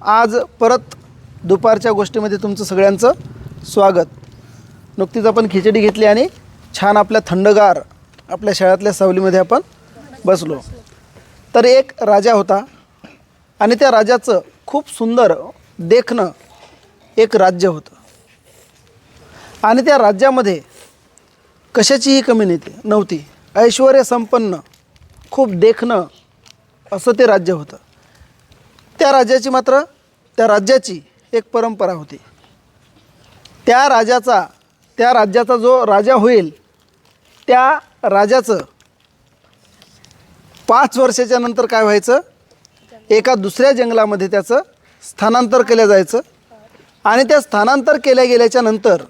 आज परत दुपारच्या गोष्टीमध्ये तुमचं सगळ्यांचं स्वागत. नुकतीच आपण खिचडी घेतली आणि छान आपल्या थंडगार आपल्या शाळेतल्या सावलीमध्ये आपण बसलो. तर एक राजा होता आणि त्या राजाचं खूप सुंदर देखणं एक राज्य होतं. आणि त्या राज्यामध्ये कशाचीही कमी नव्हती नव्हती. ऐश्वर संपन्न खूप देखणं असं ते राज्य होतं. त्या राजाची मात्र त्या राज्याची एक परंपरा होती. त्या राजाचा त्या राज्याचा जो राजा होईल त्या राजाचं पाच वर्षाच्या नंतर काय व्हायचं? एका दुसऱ्या जंगलामध्ये त्याचं स्थानांतर केलं जायचं. आणि त्या स्थानांतर केल्या गेल्याच्यानंतर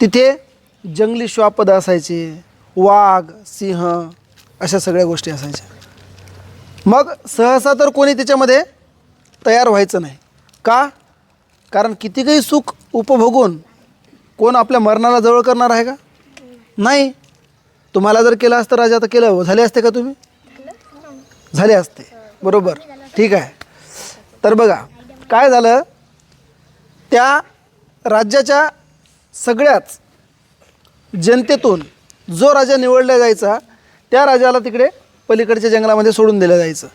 तिथे जंगली श्वापद असायचे. वाघ सिंह अशा सगळ्या गोष्टी असायच्या. मग सहसा तर कोणी त्याच्यामध्ये तयार व्हायचं नाही. का? कारण किती काही सुख उपभोगून कोण आपल्या मरणाला जवळ करणार आहे का? नाही. तुम्हाला जर केलं असतं राजा तर केलं. झाले असते का तुम्ही? झाले असते. बरोबर. ठीक आहे. तर बघा काय झालं? त्या राज्याच्या सगळ्याच जनतेतून जो राजा निवडला जायचा त्या राजाला तिकडे पलीकडच्या जंगलामध्ये सोडून दिलं जायचं.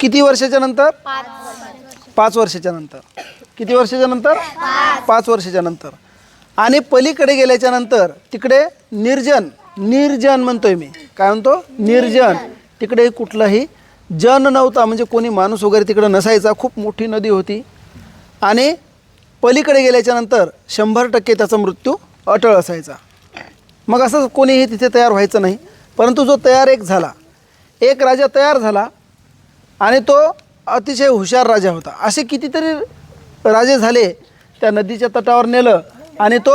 किती वर्षाच्या नंतर? पाच वर्षाच्या नंतर. किती वर्षाच्या नंतर? पाच वर्षाच्या नंतर. आणि पलीकडे गेल्याच्यानंतर तिकडे निर्जन निर्जन म्हणतोय मी. काय म्हणतो? निर्जन. तिकडे कुठलाही जन नव्हता म्हणजे कोणी माणूस वगैरे तिकडे नसायचा. खूप मोठी नदी होती. आणि पलीकडे गेल्याच्यानंतर शंभर टक्के त्याचा मृत्यू अटळ असायचा. मग असं कोणीही तिथे तयार व्हायचं नाही. परंतु जो तयार एक झाला एक राजा तयार झाला आणि तो अतिशय हुशार राजा होता. असे कितीतरी राजे झाले त्या नदीच्या तटावर नेलं आणि तो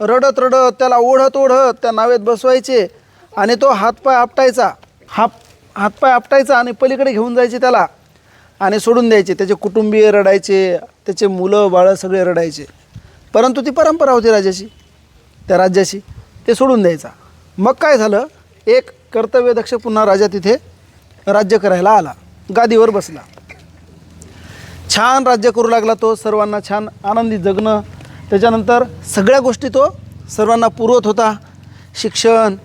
रडत रडत त्याला ओढत ओढत त्या नावेत बसवायचे आणि तो हातपाय आपटायचा. हाप हातपाय आपटायचा आणि पलीकडे घेऊन जायचे त्याला आणि सोडून द्यायचे. त्याचे कुटुंबीय रडायचे त्याचे मुलं बाळं सगळे रडायचे. परंतु ती परंपरा होती राजाची त्या राज्याशी ते सोडून द्यायचा. मग काय झालं? एक कर्तव्यदक्ष पुन्हा राजा तिथे राज्य करायला आला. गादीवर बसला. छान राज्य करू लागला तो सर्वांना छान आनंदी जगणं. त्याच्यानंतर सगळ्या गोष्टी तो सर्वांना पुरवत होता. शिक्षण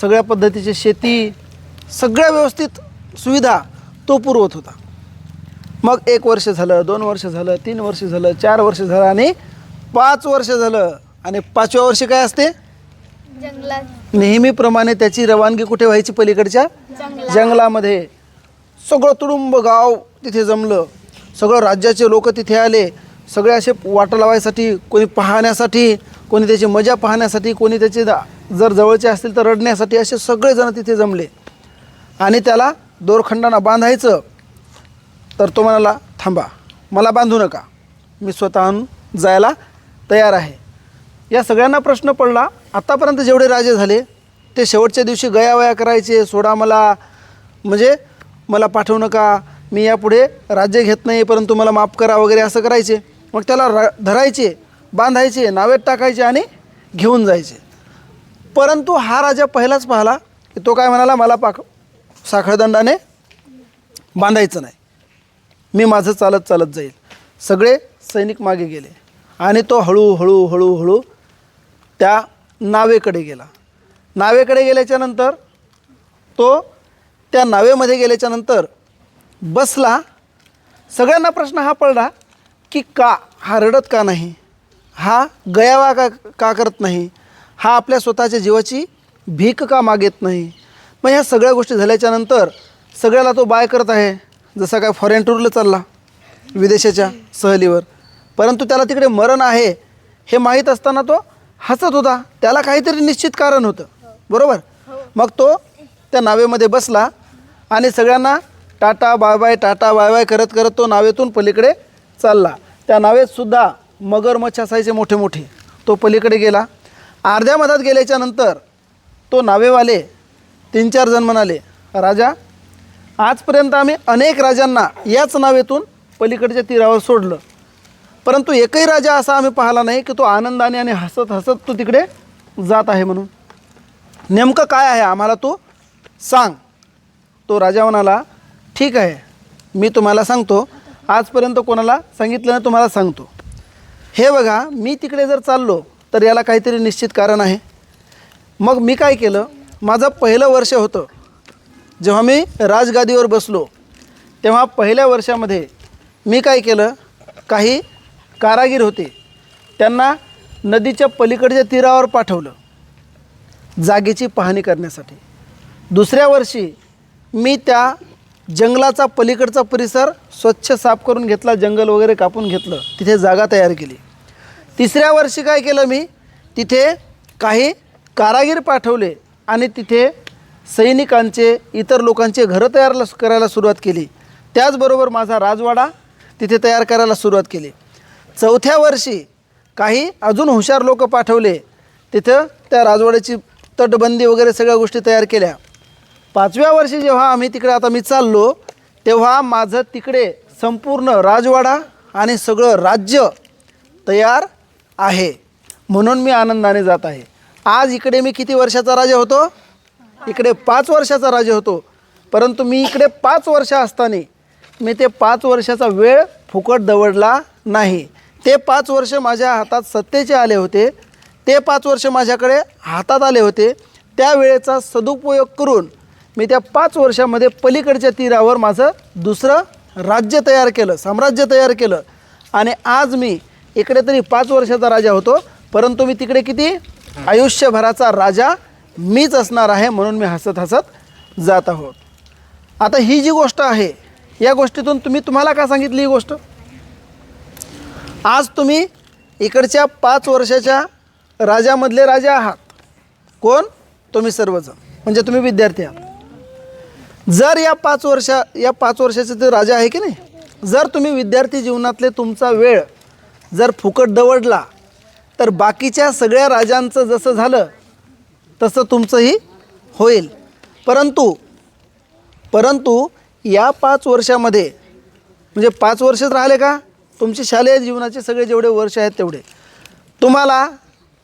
सगळ्या पद्धतीची शेती सगळ्या व्यवस्थित सुविधा तो पुरवत होता. मग एक वर्ष झालं दोन वर्ष झालं तीन वर्ष झालं चार वर्ष झालं आणि पाच वर्ष झालं. आणि पाचव्या वर्षी काय असते? जंगलात. नेहमीप्रमाणे त्याची रवानगी कुठे व्हायची पलीकडच्या? जंगलामध्ये. सगळं तुडुंब गाव तिथे जमलं. सगळं राज्याचे लोक तिथे आले. सगळे असे वाटा लावायसाठी कोणी पाहण्यासाठी कोणी त्याची मजा पाहण्यासाठी कोणी त्याचे दा- जर जवळचे असतील तर रडण्यासाठी असे सगळेजण तिथे जमले. आणि त्याला दोरखंडांना बांधायचं. तर तो म्हणाला थांबा मला बांधू नका. मी स्वतःहून जायला तयार आहे. या सगळ्यांना प्रश्न पडला. आत्तापर्यंत जेवढे राजे झाले ते शेवटच्या दिवशी गयावया करायचे सोडा मला. म्हणजे मला पाठवू नका मी यापुढे राज्य घेत नाही परंतु मला माफ करा वगैरे असं करायचे. मग त्याला रा धरायचे बांधायचे नावेत टाकायचे आणि घेऊन जायचे. परंतु हा राजा पहिलाच पाहिला की तो काय म्हणाला मला पाक साखळदंडाने बांधायचं नाही. मी माझं चालत चालत जाईल. सगळे सैनिक मागे गेले. आणि तो हळूहळू हळूहळू त्या नावेकडे गेला. नावेकडे गेल्याच्यानंतर तो त्या नावेमध्ये गेल्याच्यानंतर बसला. सगळ्यांना प्रश्न हा पडला की का हा रडत का नाही? हा गयावा का का करत नाही? हा आपल्या स्वतःच्या जीवाची भीक का मागेत नाही? मग ह्या सगळ्या गोष्टी झाल्याच्यानंतर सगळ्याला तो बाय करत आहे. जसा काय फॉरेन टूरला चालला विदेशाच्या सहलीवर. परंतु त्याला तिकडे मरण आहे हे माहीत असताना तो हसत होता. त्याला काहीतरी निश्चित कारण होतं. बरोबर? मग तो त्या नावेमध्ये बसला आणि सगळ्यांना tata bye bye tata bye bye करत करत तो नावेतून पलीकडे चालला. त्या नावेतसुद्धा मगरमच्छ असायचे मोठे मोठे. तो पलीकडे गेला. अर्ध्या मधात गेल्याच्यानंतर तो नावेवाले तीन चार जण म्हणाले राजा आजपर्यंत आम्ही अनेक राजांना याच नावेतून पलीकडच्या तीरावर सोडलं. परंतु एकही राजा असा आम्ही पाहिला नाही की तो आनंदाने आणि हसत हसत तो तिकडे जात आहे म्हणून. नेमकं काय आहे आम्हाला तू सांग. तो राजा म्हणाला ठीक आहे मी तुम्हाला सांगतो. आजपर्यंत कोणाला सांगितलं नाही तुम्हाला सांगतो. हे बघा मी तिकडे जर चाललो तर याला काहीतरी निश्चित कारण आहे. मग मी काय केलं? माझं पहिलं वर्ष होतं. जेव्हा मी राजगादीवर बसलो तेव्हा पहिल्या वर्षामध्ये मी काय केलं? काही कारागीर होते. त्यांना नदीच्या पलीकडच्या तीरावर पाठवलं. जागेची पाहणी करण्यासाठी. दुसऱ्या वर्षी मी त्या जंगलाचा पलीकडचा परिसर स्वच्छ साफ करून घेतला जंगल वगैरे कापून घेतलं. तिथे जागा तयार केली. तिसऱ्या वर्षी काय केलं मी? तिथे काही कारागीर पाठवले आणि तिथे सैनिकांचे इतर लोकांचे घरं तयार करायला सुरुवात केली. त्याचबरोबर माझा राजवाडा तिथे तयार करायला सुरुवात केली. चौथ्या वर्षी काही अजून हुशार लोक पाठवले. तिथं त्या राजवाड्याची तटबंदी वगैरे सगळ्या गोष्टी तयार केल्या. पाचव्या वर्षी जेव्हा आम्ही तिकडे आता मी चाललो तेव्हा माझं तिकडे संपूर्ण राजवाडा आणि सगळं राज्य तयार आहे. म्हणून मी आनंदाने जात आहे. आज इकडे मी किती वर्षाचा राजा होतो? इकडे पाच वर्षाचा राजा होतो. परंतु मी इकडे पाच वर्ष असताना मी ते पाच वर्षाचा वेळ फुकट दवडला नाही. ते पाच वर्ष माझ्या हातात सत्तेचे आले होते. ते पाच वर्ष माझ्याकडे हातात आले होते. त्या वेळेचा सदुपयोग करून मी त्या पाच वर्षामध्ये पलीकडच्या तीरावर माझं दुसरं राज्य तयार केलं साम्राज्य तयार केलं. आणि आज मी इकडे तरी पाच वर्षाचा राजा होतो परंतु मी तिकडे किती? आयुष्यभराचा राजा मीच असणार आहे म्हणून मी हसत हसत जात आहोत. आता ही जी गोष्ट आहे या गोष्टीतून तुम्ही तुम्हाला का सांगितली ही गोष्ट? आज तुम्ही इकडच्या पाच वर्षाच्या राजामधले राजा आहात. कोण? तुम्ही सर्वजण. म्हणजे तुम्ही विद्यार्थी आहात. जर या पाच वर्षा या पाच वर्षाचे ते राजा आहे की नाही? जर तुम्ही विद्यार्थी जीवनातले तुमचा वेळ जर फुकट दवडला तर बाकीच्या सगळ्या राजांचं जसं झालं तसं तुमचंही होईल. परंतु परंतु या पाच वर्षामध्ये म्हणजे पाच वर्षच राहिले का? तुमचे शालेय जीवनाचे सगळे जेवढे वर्ष आहेत तेवढे. तुम्हाला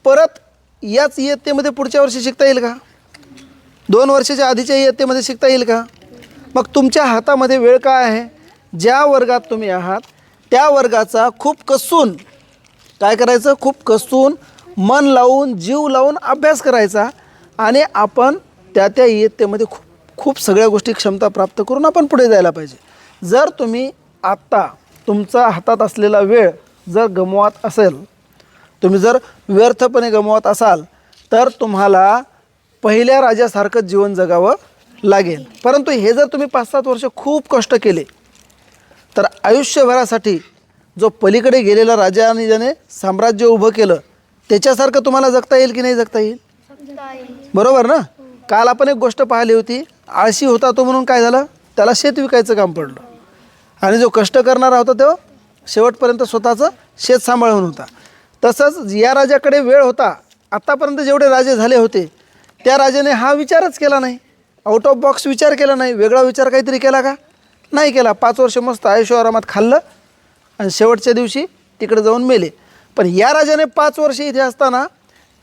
परत याच इयत्तेमध्ये पुढच्या वर्षी शिकता येईल का? दोन वर्षाच्या आधीच्या इयत्तेमध्ये शिकता येईल का? मग तुमच्या हातामध्ये वेळ काय आहे? ज्या वर्गात तुम्ही आहात त्या वर्गाचा खूप कसून काय करायचं? खूप कसून मन लावून जीव लावून अभ्यास करायचा आणि आपण त्या त्या इयत्तेमध्ये खूप खूप सगळ्या गोष्टी क्षमता प्राप्त करून आपण पुढे जायला पाहिजे. जर तुम्ही आत्ता तुमचा हातात असलेला वेळ जर गमवत असेल तुम्ही जर व्यर्थपणे गमवत असाल तर तुम्हाला पहिल्या राजासारखं जीवन जगावं लागेल. परंतु हे जर तुम्ही पाच सात वर्ष खूप कष्ट केले तर आयुष्यभरासाठी जो पलीकडे गेलेला राजा आणि ज्याने साम्राज्य उभं केलं त्याच्यासारखं तुम्हाला जगता येईल की नाही जगता येईल. बरोबर ना? काल आपण एक गोष्ट पाहिली होती आळशी होता तो म्हणून काय झालं? त्याला शेत विकायचं काम पडलं. आणि जो कष्ट करणारा होता तो शेवटपर्यंत स्वतःचं शेत सांभाळून होता. तसंच या राजाकडे वेळ होता. आत्तापर्यंत जेवढे राजे झाले होते त्या राजाने हा विचारच केला नाही. आउट ऑफ बॉक्स विचार केला नाही. वेगळा विचार काहीतरी केला का? नाही केला. पाच वर्ष मस्त आयुष्य आरामात खाल्लं आणि शेवटच्या दिवशी तिकडे जाऊन मेले. पण या राजाने पाच वर्ष इथे असताना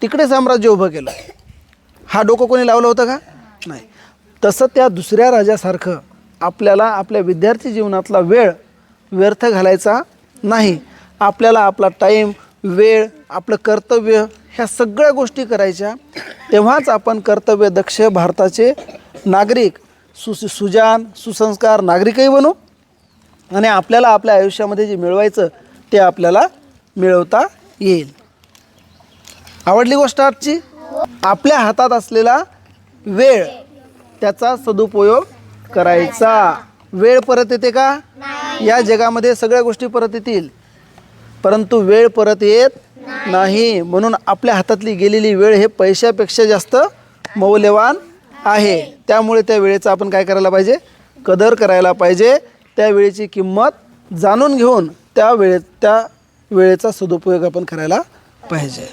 तिकडे साम्राज्य उभं केलं. हा डोकं कोणी लावलं होतं का? नाही. तसं त्या दुसऱ्या राजासारखं आपल्याला आपल्या विद्यार्थी जीवनातला वेळ व्यर्थ घालायचा नाही. आपल्याला आपला टाईम वेळ आपलं कर्तव्य ह्या सगळ्या गोष्टी करायच्या. तेव्हाच आपण कर्तव्यदक्ष भारताचे नागरिक सु सुजान सुसंस्कार नागरिकही बनू आणि आपल्याला आपल्या आयुष्यामध्ये जे मिळवायचं ते आपल्याला मिळवता येईल. आवडली गोष्ट आजची? आपल्या हातात असलेला वेळ त्याचा सदुपयोग करायचा. वेळ परत येते का? या जगामध्ये सगळ्या गोष्टी परत येतील. परंतु वेळ परत येत नाही. म्हणून आपल्या हातातली गेलेली वेळ हे पैशापेक्षा जास्त मौल्यवान आहे. त्यामुळे त्या वेळेचा आपण काय करायला पाहिजे? कदर करायला पाहिजे. त्या वेळेची किंमत जाणून घेऊन त्या वेळे त्या वेळेचा सदुपयोग आपण करायला पाहिजे.